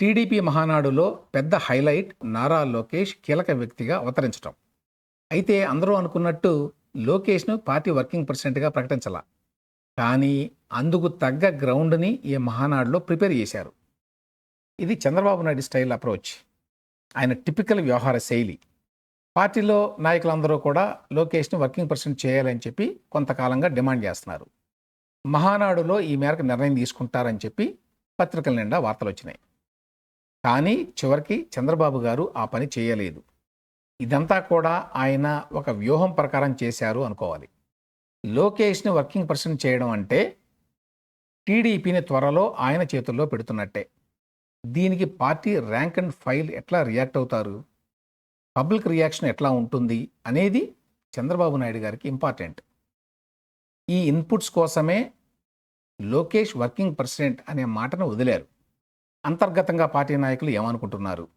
TDP మహానాడులో పెద్ద highlight Nara Lokesh కీలక వ్యక్తిగా అవతరించడం అయితే అందరూ అనుకున్నట్టు లోకేష్ను పార్టీ వర్కింగ్ ప్రెసిడెంట్గా ప్రకటించాల. కానీ అందుకు తగ్గ గ్రౌండ్ని ఈ మహానాడులో ప్రిపేర్ చేశారు. ఇది చంద్రబాబు నాయుడు స్టైల్ అప్రోచ్. ఆయన టిపికల్ వ్యవహార శైలి. పార్టీలో నాయకులందరూ కూడా లోకేష్ని వర్కింగ్ ప్రెసిడెంట్ చేయాలని చెప్పి కొంతకాలంగా డిమాండ్ చేస్తున్నారు. మహానాడులో ఈ మేరకు నిర్ణయం తీసుకుంటారని చెప్పి పత్రికల నిండా వార్తలు వచ్చినాయి. కానీ చివరికి చంద్రబాబు గారు ఆ పని చేయలేదు. ఇదంతా కూడా ఆయన ఒక వ్యూహం ప్రకారం చేశారు అనుకోవాలి. లోకేష్ని వర్కింగ్ పర్సన్ చేయడం అంటే టీడీపీని త్వరలో ఆయన చేతుల్లో పెడుతున్నట్టే. దీనికి పార్టీ ర్యాంక్ అండ్ ఫైల్ ఎట్లా రియాక్ట్ అవుతారు? పబ్లిక్ రియాక్షన్ ఎట్లా ఉంటుంది? అనేది చంద్రబాబు నాయుడు గారికి ఇంపార్టెంట్. ఈ ఇన్పుట్స్ కోసమే లోకేష్ వర్కింగ్ ప్రెసిడెంట్ అనే మాటను వదిలారు. అంతర్గతంగా పార్టీ నాయకులు ఏమనుకుంటున్నారు?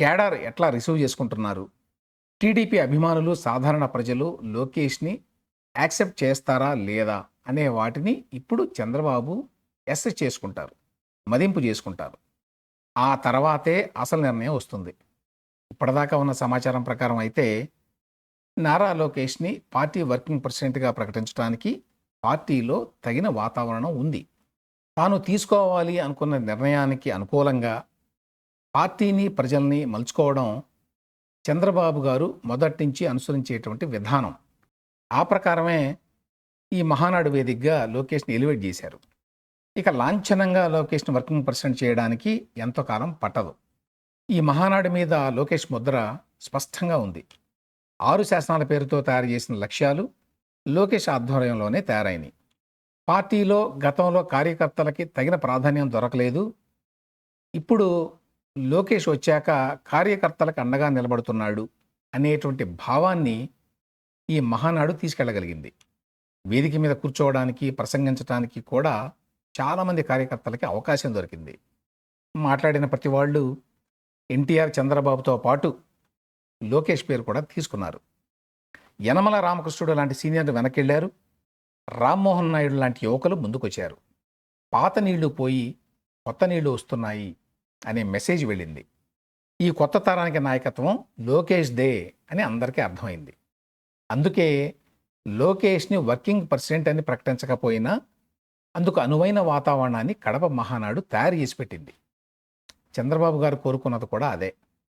కేడర్ ఎట్లా రిసీవ్ చేసుకుంటున్నారు? టీడీపీ అభిమానులు సాధారణ ప్రజలు లోకేష్ని యాక్సెప్ట్ చేస్తారా లేదా అనే వాటిని ఇప్పుడు చంద్రబాబు ఎస్ చేసుకుంటారు మదింపు చేసుకుంటారు. ఆ తర్వాతే అసలు నిర్ణయం వస్తుంది. ఇప్పటిదాకా ఉన్న సమాచారం ప్రకారం అయితే నారా లోకేష్ని పార్టీ వర్కింగ్ ప్రెసిడెంట్గా ప్రకటించడానికి పార్టీలో తగిన వాతావరణం ఉంది. తాను తీసుకోవాలి అనుకున్న నిర్ణయానికి అనుకూలంగా పార్టీని ప్రజల్ని మలుచుకోవడం చంద్రబాబు గారు మొదటి నుంచి అనుసరించేటువంటి విధానం. ఆ ప్రకారమే ఈ మహానాడు వేదికగా లోకేష్ని ఎలివేట్ చేశారు. ఇక లాంఛనంగా లోకేష్ని వర్కింగ్ ప్రెసిడెంట్ చేయడానికి ఎంతోకాలం పట్టదు. ఈ మహానాడు మీద లోకేష్ ముద్ర స్పష్టంగా ఉంది. ఆరు శాసనాల పేరుతో తయారు చేసిన లక్ష్యాలు లోకేష్ ఆధ్వర్యంలోనే తయారైనవి పార్టీలో గతంలో కార్యకర్తలకి తగిన ప్రాధాన్యం దొరకలేదు. ఇప్పుడు లోకేష్ వచ్చాక కార్యకర్తలకు అండగా నిలబడుతున్నాడు అనేటువంటి భావాన్ని ఈ మహానాడు తీసుకెళ్ళగలిగింది. వేదిక మీద కూర్చోవడానికి ప్రసంగించడానికి కూడా చాలామంది కార్యకర్తలకి అవకాశం దొరికింది. మాట్లాడిన ప్రతి వాళ్ళు ఎన్టీఆర్ చంద్రబాబుతో పాటు లోకేష్ పేరు కూడా తీసుకున్నారు. యనమల రామకృష్ణుడు లాంటి సీనియర్లు వెనకెళ్ళారు రామ్మోహన్ నాయుడు లాంటి యువకులు ముందుకొచ్చారు. పాత నీళ్ళు పోయి కొత్త నీళ్ళు వస్తున్నాయి అనే మెసేజ్ వెళ్ళింది. ఈ కొత్త తరానికి నాయకత్వం లోకేష్ దే అని అందరికీ అర్థమైంది. అందుకే లోకేష్ని వర్కింగ్ ప్రెసిడెంట్ అని ప్రకటించకపోయినా అందుకు అనువైన వాతావరణాన్ని కడప మహానాడు తయారు చేసి పెట్టింది. చంద్రబాబు గారు కోరుకున్నది కూడా అదే.